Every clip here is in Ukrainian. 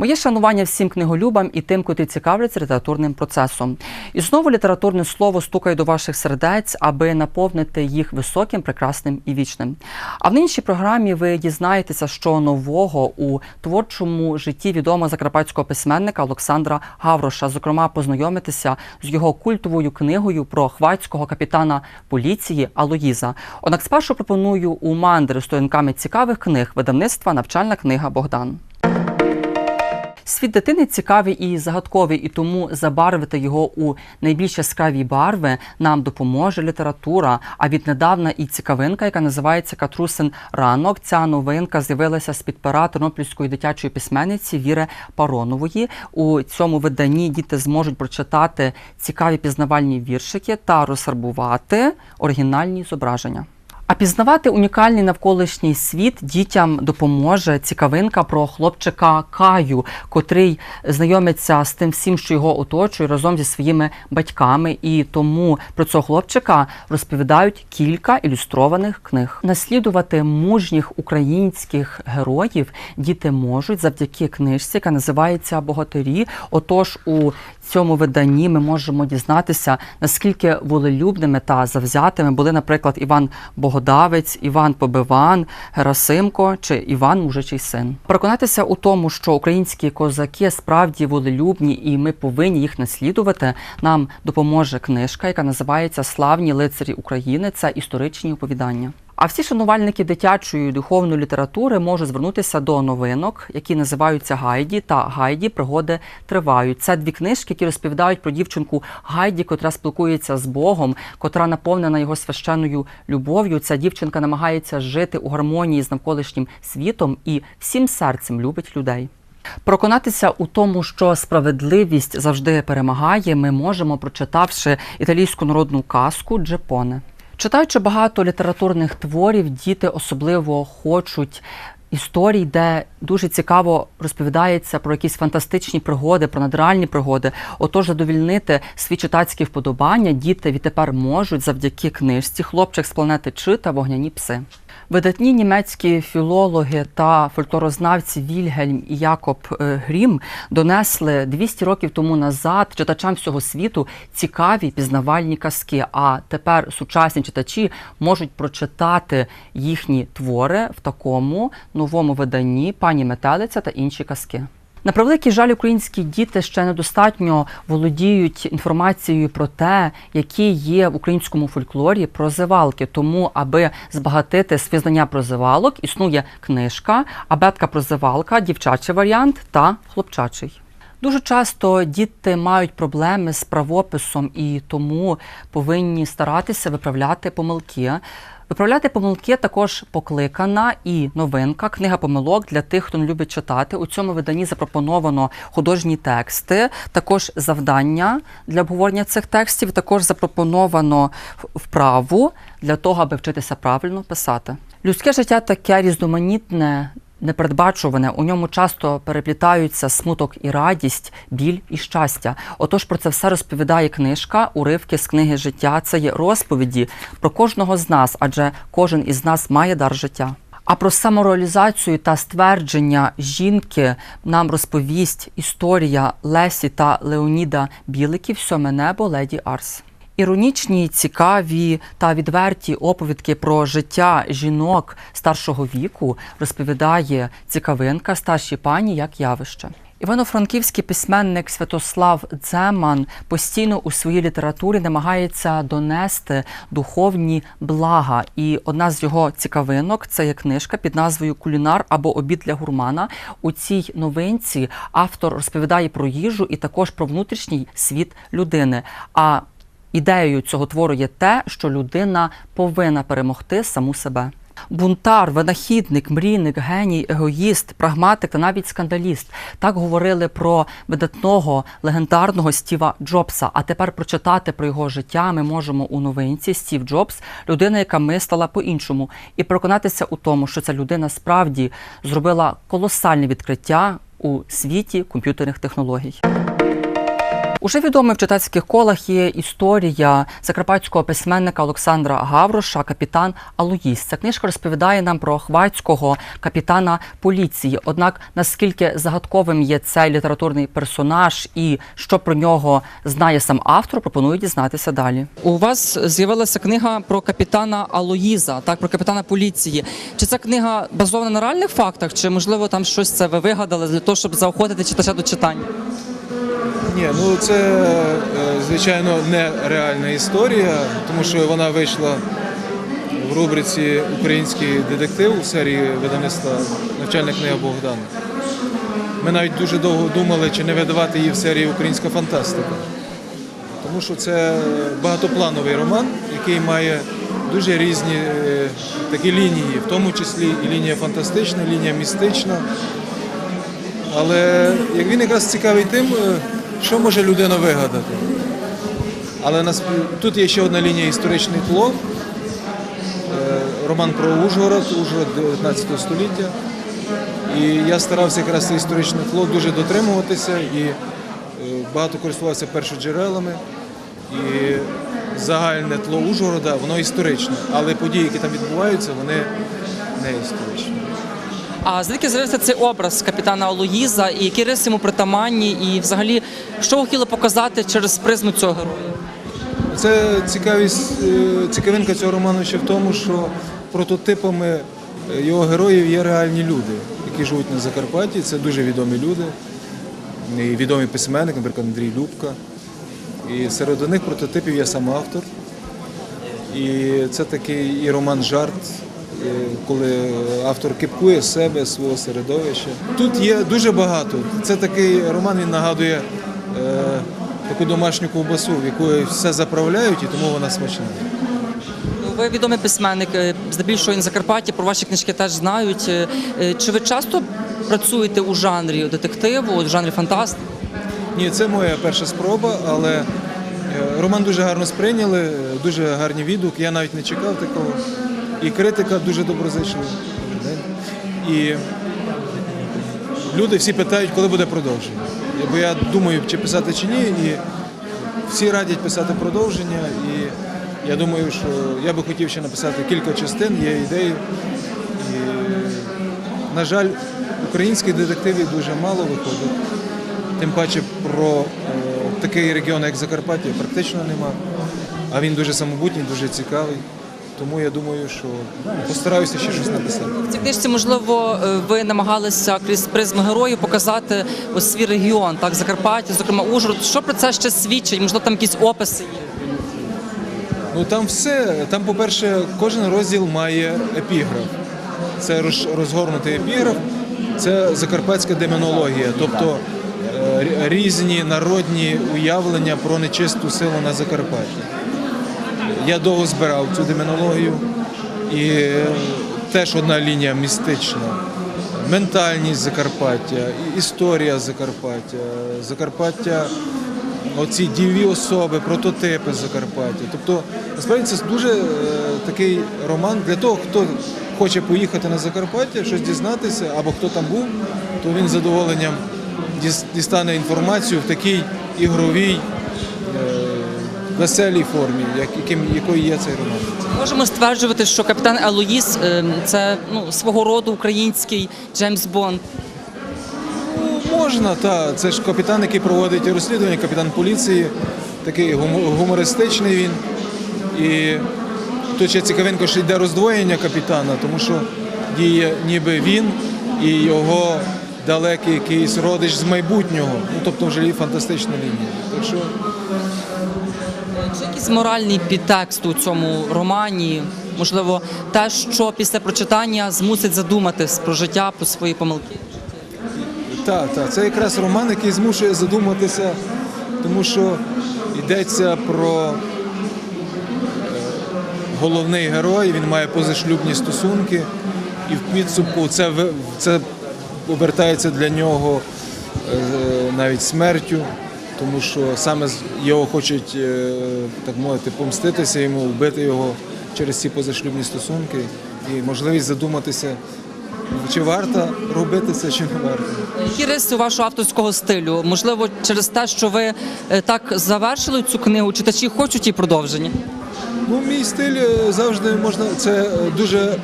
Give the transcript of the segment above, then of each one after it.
Моє шанування всім книголюбам і тим, котрі цікавляться літературним процесом. І знову літературне слово стукає до ваших сердець, аби наповнити їх високим, прекрасним і вічним. А в нинішній програмі ви дізнаєтеся, що нового у творчому житті відомого закарпатського письменника Олександра Гавроша, зокрема, познайомитися з його культовою книгою про хвацького капітана поліції Алоїза. Однак спершу пропоную у мандри сторінками цікавих книг видавництва Навчальна книга Богдан. Світ дитини цікавий і загадковий, і тому забарвити його у найбільш яскраві барви нам допоможе література. А віднедавна і цікавинка, яка називається Катрусин ранок. Ця новинка з'явилася з під пера тернопільської дитячої письменниці Віри Паронової. У цьому виданні діти зможуть прочитати цікаві пізнавальні віршики та розфарбувати оригінальні зображення. А пізнавати унікальний навколишній світ дітям допоможе цікавинка про хлопчика Каю, котрий знайомиться з тим всім, що його оточує разом зі своїми батьками. І тому про цього хлопчика розповідають кілька ілюстрованих книг. Наслідувати мужніх українських героїв діти можуть завдяки книжці, яка називається Богатирі. Отож, у цьому виданні ми можемо дізнатися, наскільки волелюбними та завзятими були, наприклад, Іван Богодавець, Іван Побиван, Герасимко чи Іван Мужичий син. Переконатися у тому, що українські козаки справді волелюбні, і ми повинні їх наслідувати. Нам допоможе книжка, яка називається Славні лицарі України. Це історичні оповідання. А всі шанувальники дитячої духовної літератури можуть звернутися до новинок, які називаються Гайді та Гайді пригоди тривають. Це дві книжки, які розповідають про дівчинку Гайді, котра спілкується з Богом, котра наповнена його священною любов'ю. Ця дівчинка намагається жити у гармонії з навколишнім світом і всім серцем любить людей. Переконатися у тому, що справедливість завжди перемагає, ми можемо, прочитавши італійську народну казку Джепоне. Читаючи багато літературних творів, діти особливо хочуть історій, де дуже цікаво розповідається про якісь фантастичні пригоди, про надреальні пригоди. Отож, задовільнити свій читацькі вподобання діти відтепер можуть завдяки книжці Хлопчик з планети Чи та вогняні пси. Видатні німецькі філологи та фольклорознавці Вільгельм і Якоб е, Грім донесли 200 років тому назад читачам всього світу цікаві пізнавальні казки. А тепер сучасні читачі можуть прочитати їхні твори в такому новому виданні пані Метелиця та інші казки. На превеликий жаль, українські діти ще недостатньо володіють інформацією про те, які є в українському фольклорі прозивалки. Тому, аби збагатити свої знання прозивалок, існує книжка, абетка прозивалка, дівчачий варіант та хлопчачий. Дуже часто діти мають проблеми з правописом і тому повинні старатися виправляти помилки. Виправляти помилки також покликана і новинка, книга помилок для тих, хто не любить читати. У цьому виданні запропоновано художні тексти, також завдання для обговорення цих текстів. Також запропоновано вправу для того, аби вчитися правильно писати. Людське життя таке різноманітне. Непередбачуване, у ньому часто переплітаються смуток і радість, біль і щастя. Отож про це все розповідає книжка, уривки з книги життя. Це є розповіді про кожного з нас, адже кожен із нас має дар життя. А про самореалізацію та ствердження жінки нам розповість історія Лесі та Леоніда Біликів Сьоме небо леді Арс. Іронічні, цікаві та відверті оповідки про життя жінок старшого віку розповідає цікавинка старші пані як явище. Івано-франківський письменник Святослав Дземан постійно у своїй літературі намагається донести духовні блага. І одна з його цікавинок це є книжка під назвою Кулінар або обід для гурмана. У цій новинці автор розповідає про їжу і також про внутрішній світ людини. А Ідеєю цього твору є те, що людина повинна перемогти саму себе. Бунтар, винахідник, мрійник, геній, егоїст, прагматик та навіть скандаліст. Так говорили про видатного легендарного Стіва Джобса. А тепер прочитати про його життя ми можемо у новинці Стів Джобс, людина, яка мислила по-іншому, і переконатися у тому, що ця людина справді зробила колосальне відкриття у світі комп'ютерних технологій. Уже відомий в читацьких колах є історія закарпатського письменника Олександра Гавроша, капітан Алоїс. Ця книжка розповідає нам про хвацького капітана поліції. Однак наскільки загадковим є цей літературний персонаж і що про нього знає сам автор, пропоную дізнатися далі. У вас з'явилася книга про капітана Алоїза, так про капітана поліції. Чи ця книга базована на реальних фактах, чи можливо там щось це ви вигадали для того, щоб заохотити читача до читання? Ні, ну це е, звичайно не реальна історія, тому що вона вийшла в рубриці Український детектив у серії видавництва Навчальна книга Богдана. Ми навіть дуже довго думали, чи не видавати її в серії Українська фантастика. Тому що це багатоплановий роман, який має дуже різні е, такі лінії, в тому числі і лінія фантастична, і лінія містична. Але як він якраз цікавий тим, е, що може людина вигадати. Але нас, тут є ще одна лінія історичний тло. Е, Роман про Ужгород, Ужгород 19 століття. І я старався якраз це історичне тло дуже дотримуватися і е, багато користувався першоджерелами. І загальне тло Ужгорода, воно історичне, але події, які там відбуваються, вони не історичні. А звідки з'явився цей образ капітана Алоїза і які риси йому притаманні, і взагалі що ви хотіли показати через призму цього героя? Це цікавість, е, цікавинка цього роману ще в тому, що прототипами е, його героїв є реальні люди, які живуть на Закарпатті. Це дуже відомі люди, і відомі письменники, наприклад, Андрій Любка. І серед них прототипів є сам автор. І це такий і роман жарт, коли автор кипкує себе, свого середовища. Тут є дуже багато. Це такий роман, він нагадує е, таку домашню ковбасу, в якої все заправляють, і тому вона смачна. Ну, Ви відомий письменник, е, здебільшого на Закарпатті, про ваші книжки теж знають. Е, е, Чи ви часто працюєте у жанрі детективу, у жанрі фантастики? Ні, це моя перша спроба, але е, роман дуже гарно сприйняли, е, дуже гарні відгуки. Я навіть не чекав такого. І критика дуже доброзичлива. І люди всі питають, коли буде продовження. Бо я думаю, чи писати чи ні, і всі радять писати продовження. І я думаю, що я би хотів ще написати кілька частин, є ідеї. І, на жаль, українських детективів дуже мало виходить. Тим паче про е, такий регіон, як Закарпаття, практично нема. А він дуже самобутній, дуже цікавий. Тому я думаю, що постараюся ще щось написати. В цій книжці, можливо, е, ви намагалися крізь призму героїв показати ось свій регіон, так, Закарпаття, зокрема Ужгород. Що про це ще свідчить? Можливо, там якісь описи є? Ну там все. Там, по-перше, кожен розділ має епіграф. Це роз- розгорнутий епіграф, це закарпатська демонологія, тобто е, різні народні уявлення про нечисту силу на Закарпатті. Я довго збирав цю демонологію і теж одна лінія містична. Ментальність Закарпаття, історія Закарпаття, Закарпаття, оці діві особи, прототипи Закарпаття. Тобто, насправді це дуже е, такий роман для того, хто хоче поїхати на Закарпаття, щось дізнатися, або хто там був, то він з задоволенням дістане інформацію в такій ігровій, е, веселій формі, як, яким, якою є цей роман. Можемо стверджувати, що капітан Елоїс е, це ну, свого роду український Джеймс Бонд. Ну, можна, та це ж капітан, який проводить розслідування, капітан поліції, такий гумористичний він. І тут ще цікавинко, що йде роздвоєння капітана, тому що діє ніби він і його далекий якийсь родич з майбутнього. Ну тобто вже фантастична лінія. Так що Чи якийсь моральний підтекст у цьому романі? Можливо, те, що після прочитання змусить задуматись про життя, про свої помилки? Так, так, це якраз роман, який змушує задуматися, тому що йдеться про е, головний герой, він має позашлюбні стосунки, і в підсумку це, це обертається для нього е, навіть смертю, тому що саме його хочуть, е, так мовити, помститися йому, вбити його через ці позашлюбні стосунки і можливість задуматися чи варто робити це, чи не варто. Які риси вашого авторського стилю? Можливо, через те, що ви е, так завершили цю книгу, читачі хочуть її продовження? Ну, мій стиль е, завжди можна. Це дуже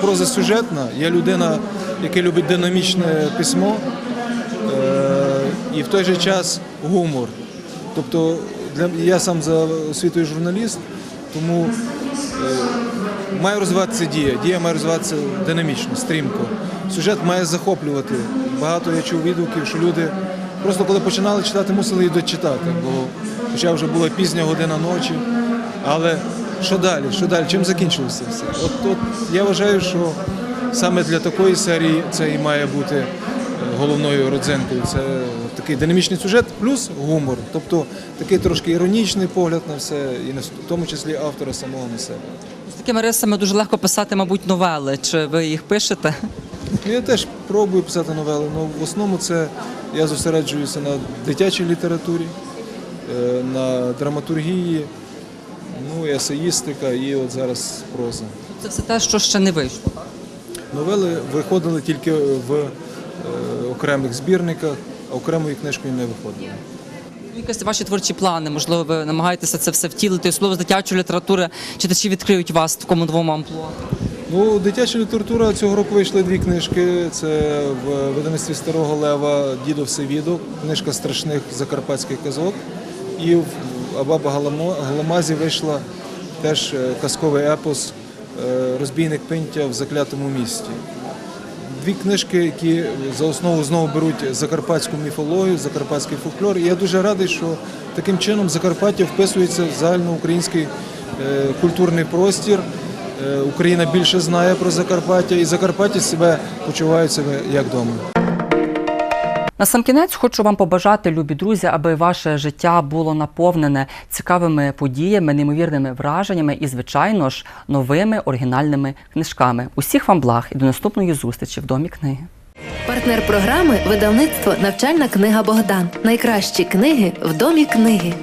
прозасюжетна. Я людина, яка любить динамічне письмо і в той же час гумор. Тобто для я сам за освітою журналіст, тому е, має розвиватися дія. Дія має розвиватися динамічно, стрімко. Сюжет має захоплювати. Багато я чув відгуків, що люди просто коли починали читати, мусили і дочитати, бо хоча вже була пізня година ночі. Але що далі? Що далі? Чим закінчилося все? От, от я вважаю, що саме для такої серії це і має бути е, головною родзинкою. Це такий динамічний сюжет плюс гумор. Тобто такий трошки іронічний погляд на все, і на- в тому числі автора самого на себе. З такими рисами дуже легко писати, мабуть, новели. Чи ви їх пишете? Ну, Я теж пробую писати новели, але в основному це я зосереджуюся на дитячій літературі, е, на драматургії, ну, есеїстика і от зараз проза. Це все те, що ще не вийшло. Новели виходили тільки в е, окремих збірниках, окремою книжкою не виходили. Якісь ваші творчі плани, можливо, ви намагаєтеся це все втілити. Слово з дитячої літератури читачі відкриють вас в такому двому амплуа. Ну, дитяча література цього року вийшли дві книжки. Це в видавництві Старого Лева Дідо Всевідок, книжка страшних закарпатських казок. І в Абаба Галамазі вийшла теж е, казковий епос е, Розбійник Пинтя в заклятому місті. Дві книжки, які за основу знову беруть закарпатську міфологію, закарпатський фольклор. І я дуже радий, що таким чином Закарпаття вписується в загальноукраїнський е, культурний простір. Е, Україна більше знає про Закарпаття, і Закарпаття себе почувають себе як вдома. На сам кінець хочу вам побажати, любі друзі, аби ваше життя було наповнене цікавими подіями, неймовірними враженнями і, звичайно ж, новими оригінальними книжками. Усіх вам благ і до наступної зустрічі в домі книги. Партнер програми видавництво Навчальна книга Богдан. Найкращі книги в домі книги.